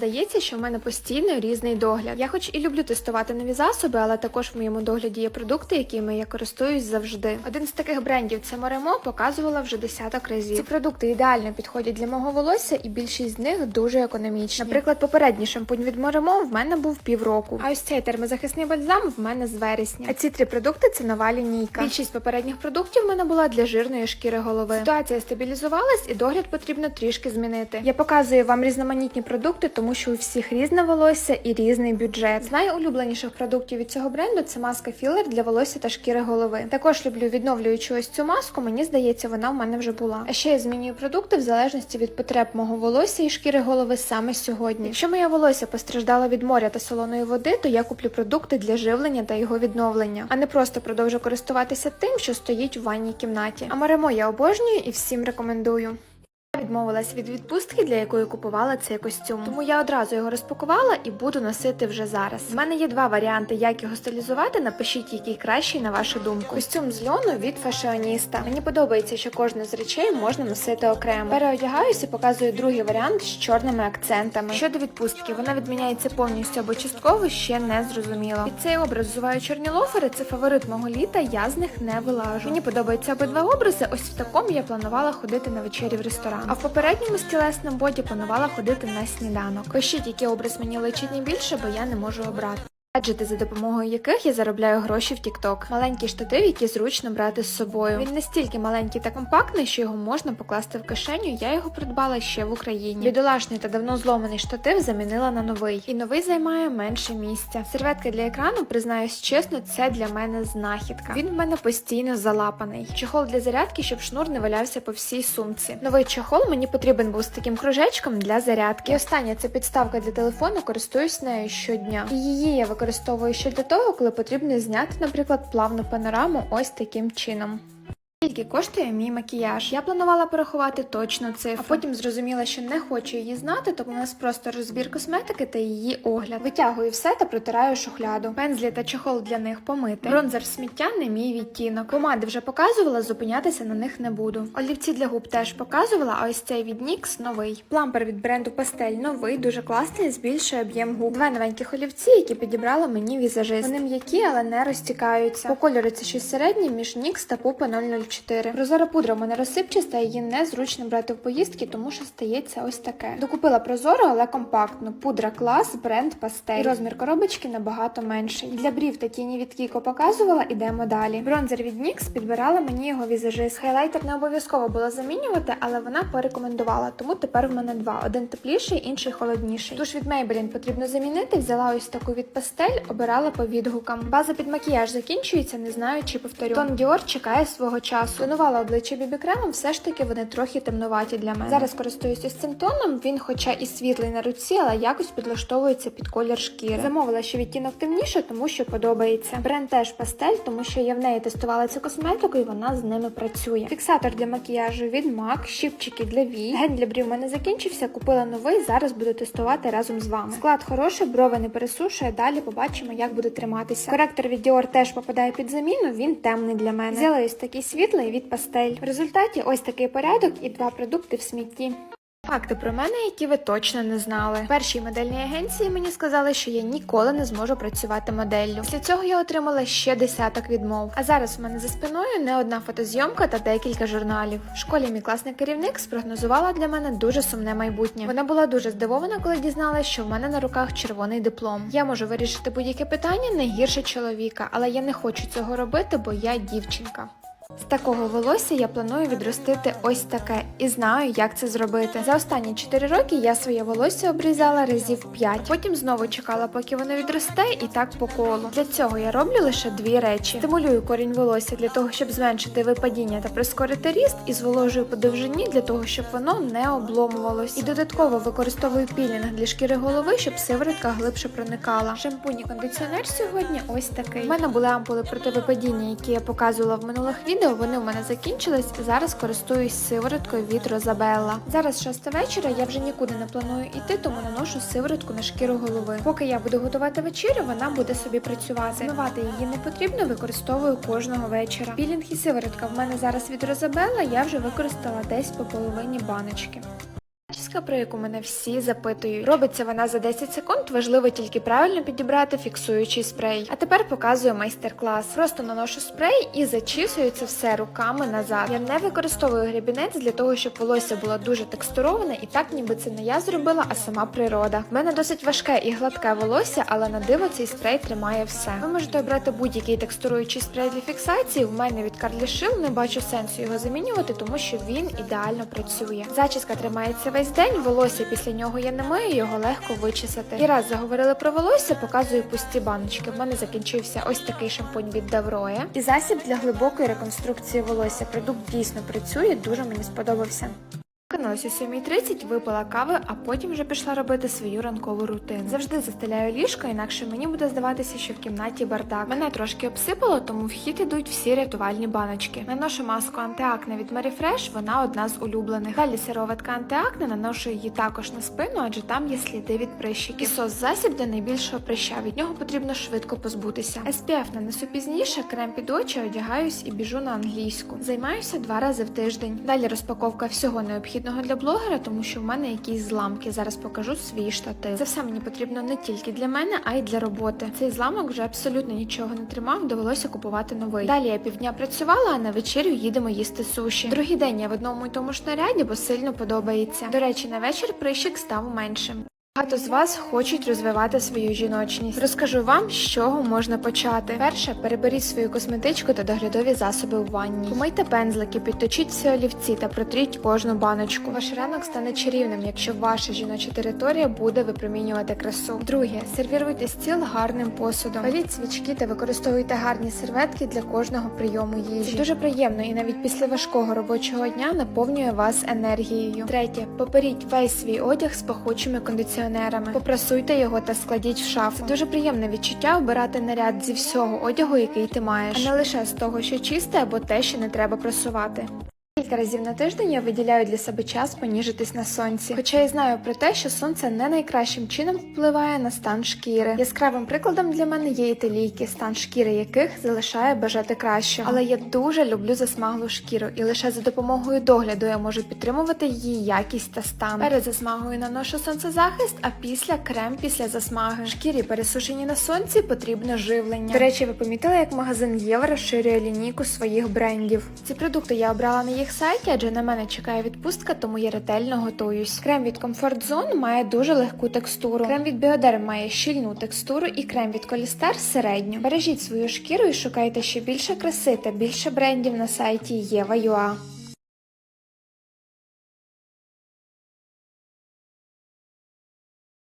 здається, що в мене постійно різний догляд. Я хоч і люблю тестувати нові засоби, але також в моєму догляді є продукти, якими я користуюсь завжди. Один з таких брендів це Moremo, показувала вже десяток разів. Ці продукти ідеально підходять для мого волосся, і більшість з них дуже економічні. Наприклад, попередній шампунь від Moremo в мене був півроку. А ось цей термозахисний бальзам в мене з вересня. А ці три продукти це нова лінійка. Більшість попередніх продуктів в мене була для жирної шкіри голови. Ситуація стабілізувалась, і догляд потрібно трішки змінити. Я показую вам різноманітні продукти, тому що у всіх різне волосся і різний бюджет. З найулюбленіших продуктів від цього бренду це маска філер для волосся та шкіри голови. Також люблю відновлюючу ось цю маску. Мені здається, вона в мене вже була. А ще я змінюю продукти в залежності від потреб мого волосся і шкіри голови саме сьогодні. Якщо моє волосся постраждало від моря та солоної води, то я куплю продукти для живлення та його відновлення, а не просто продовжу користуватися тим, що стоїть у ванній кімнаті. А Маремо я обожнюю і всім рекомендую. Відмовилась від відпустки, для якої купувала цей костюм. Тому я одразу його розпакувала і буду носити вже зараз. В мене є два варіанти, як його стилізувати. Напишіть, який кращий на вашу думку. Костюм з льону від фашіоніста. Мені подобається, що кожну з речей можна носити окремо. Переодягаюся показую другий варіант з чорними акцентами. Щодо відпустки, вона відміняється повністю або частково ще не зрозуміло. Під цей образ взуваю чорні лофери. Це фаворит мого літа. Я з них не вилажу. Мені подобаються обидва образи. Ось в такому я планувала ходити на вечері в ресторан. А в попередньому стілесному боді планувала ходити на сніданок. Пишіть, який образ мені личить найбільше, бо я не можу обрати. Гаджети, за допомогою яких я заробляю гроші в TikTok. Маленький штатив, який зручно брати з собою. Він настільки маленький та компактний, що його можна покласти в кишеню. Я його придбала ще в Україні. Бідолашний та давно зломаний штатив замінила на новий, і новий займає менше місця. Серветка для екрану, признаюсь чесно, це для мене знахідка. Він в мене постійно залапаний. Чохол для зарядки, щоб шнур не валявся по всій сумці. Новий чохол мені потрібен був з таким кружечком для зарядки. І остання це підставка для телефону, користуюсь нею щодня. І її я використовую ще для того, коли потрібно зняти, наприклад, плавну панораму ось таким чином. Скільки коштує мій макіяж? Я планувала порахувати точно цифру, а потім зрозуміла, що не хочу її знати, тому у нас просто розбір косметики та її огляд. Витягую все та протираю шухляду. Пензлі та чохол для них помити. Бронзер сміття не мій відтінок. Помади вже показувала, зупинятися на них не буду. Олівці для губ теж показувала, а ось цей від NYX новий. Плампер від бренду Пастель новий, дуже класний, збільшує об'єм губ. Два новеньких олівці, які підібрала мені візажист. Вони м'які, але не розтікаються. По кольору це щось середнє між NYX та Pupa 004. Прозора пудра в мене розсипчаста, її незручно брати в поїздки, тому що стається ось таке. Докупила прозору, але компактну. Пудра клас, бренд пастель. І розмір коробочки набагато менший. Для брів та тіні від Кіко показувала, ідемо далі. Бронзер від NYX підбирала мені його візажист. Хайлайтер не обов'язково було замінювати, але вона порекомендувала, тому тепер в мене два: один тепліший, інший холодніший. Туш від Maybelline потрібно замінити. Взяла ось таку від пастель, обирала по відгукам. База під макіяж закінчується, не знаю чи повторю. Тон Dior чекає свого часу. Тонувала обличчя бібі кремом, все ж таки вони трохи темнуваті для мене. Зараз користуюся ось цим тоном. Він, хоча і світлий на руці, але якось підлаштовується під колір шкіри. Замовила, що відтінок темніше, тому що подобається. Бренд теж пастель, тому що я в неї тестувала цю косметику і вона з ними працює. Фіксатор для макіяжу від MAC, щипчики для вій. Ген для брів у мене закінчився. Купила новий. Зараз буду тестувати разом з вами. Склад хороший, брови не пересушує. Далі побачимо, як буде триматися. Коректор від Dior теж попадає під заміну. Він темний для мене. Взяла ось такий світлий від пастель. В результаті ось такий порядок і два продукти в смітті. Факти про мене, які ви точно не знали. Першій модельній агенції мені сказали, що я ніколи не зможу працювати моделлю. Після цього я отримала ще десяток відмов. А зараз в мене за спиною не одна фотозйомка та декілька журналів. В школі мій класний керівник спрогнозувала для мене дуже сумне майбутнє. Вона була дуже здивована, коли дізналася, що в мене на руках червоний диплом. Я можу вирішити будь-яке питання не гірше чоловіка, але я не хочу цього робити, бо я дівчинка. З такого волосся я планую відростити ось таке і знаю, як це зробити. За останні 4 роки я своє волосся обрізала разів 5. Потім знову чекала, поки воно відросте, і так по колу. Для цього я роблю лише дві речі: стимулюю корінь волосся для того, щоб зменшити випадіння та прискорити ріст, і зволожую по довжині для того, щоб воно не обломувалось. І додатково використовую пілінг для шкіри голови, щоб сиворотка глибше проникала. Шампунь і кондиціонер сьогодні ось такий. У мене були ампули проти випадіння, які я показувала в минулих відео. Вони у мене закінчились. Зараз користуюсь сивороткою від Розабелла. Зараз 6 вечора. Я вже нікуди не планую йти, тому наношу сиворотку на шкіру голови. Поки я буду готувати вечерю, вона буде собі працювати. Змивати її не потрібно, використовую кожного вечора. Пілінг і сиворотка в мене зараз від Розабелла. Я вже використала десь по половині баночки. Зачіска, про яку мене всі запитують. Робиться вона за 10 секунд, важливо тільки правильно підібрати фіксуючий спрей. А тепер показую майстер-клас. Просто наношу спрей і зачісую це все руками назад. Я не використовую гребінець для того, щоб волосся було дуже текстуроване, і так ніби це не я зробила, а сама природа. В мене досить важке і гладке волосся, але на диво цей спрей тримає все. Ви можете обрати будь-який текстуруючий спрей для фіксації. У мене від Карлі Шил не бачу сенсу його замінювати, тому що він ідеально працює. Зачіска тримається весь день, волосся після нього я не мию, його легко вичесати. І раз заговорили про волосся, показую пусті баночки. В мене закінчився ось такий шампунь від Давроя. І засіб для глибокої реконструкції волосся. Продукт дійсно працює, дуже мені сподобався. Прокинулась о 7.30, випила кави, а потім вже пішла робити свою ранкову рутину. Завжди застеляю ліжко, інакше мені буде здаватися, що в кімнаті бардак. Мене трошки обсипало, тому в хід ідуть всі рятувальні баночки. Наношу маску антиакне від Mary Fresh, вона одна з улюблених. Далі сироватка антиакне, наношу її також на спину, адже там є сліди від прищиків. І сос засіб для найбільшого прища. Від нього потрібно швидко позбутися. SPF нанесу пізніше, крем під очі, одягаюсь і біжу на англійську. Займаюся два рази в тиждень. Далі розпаковка всього необхідного для блогера, тому що в мене якісь зламки. Зараз покажу свій штатив. Це все мені потрібно не тільки для мене, а й для роботи. Цей зламок вже абсолютно нічого не тримав, довелося купувати новий. Далі я півдня працювала, а на вечерю їдемо їсти суші. Другий день я в одному і тому ж наряді, бо сильно подобається. До речі, на вечір прищик став меншим. Багато з вас хочуть розвивати свою жіночність. Розкажу вам, з чого можна почати. Перше, переберіть свою косметичку та доглядові засоби у ванні. Помийте пензлики, підточіть всі олівці та протріть кожну баночку. Ваш ранок стане чарівним, якщо ваша жіноча територія буде випромінювати красу. Друге, сервіруйте стіл гарним посудом. Паліть свічки та використовуйте гарні серветки для кожного прийому їжі. Це дуже приємно і навіть після важкого робочого дня наповнює вас енергією. Третє, поперіть весь свій одяг з пахучими кондиціонерами. Попрасуйте його та складіть в шафу. Дуже приємне відчуття обирати наряд зі всього одягу, який ти маєш, а не лише з того, що чисте або те, що не треба прасувати. Кілька разів на тиждень я виділяю для себе час поніжитись на сонці. Хоча я знаю про те, що сонце не найкращим чином впливає на стан шкіри. Яскравим прикладом для мене є італійки, стан шкіри яких залишає бажати кращого. Але я дуже люблю засмаглу шкіру, і лише за допомогою догляду я можу підтримувати її якість та стан. Перед засмагою наношу сонцезахист, а після крем після засмаги. Шкірі пересушені на сонці потрібно живлення. До речі, ви помітили, як магазин Єва розширює лінійку своїх брендів. Ці продукти я обрала на їх сайті, адже на мене чекає відпустка, тому я ретельно готуюсь. Крем від Comfort Zone має дуже легку текстуру. Крем від Bioderm має щільну текстуру і крем від Колістер середню. Бережіть свою шкіру і шукайте ще більше краси та більше брендів на сайті Єва.ua.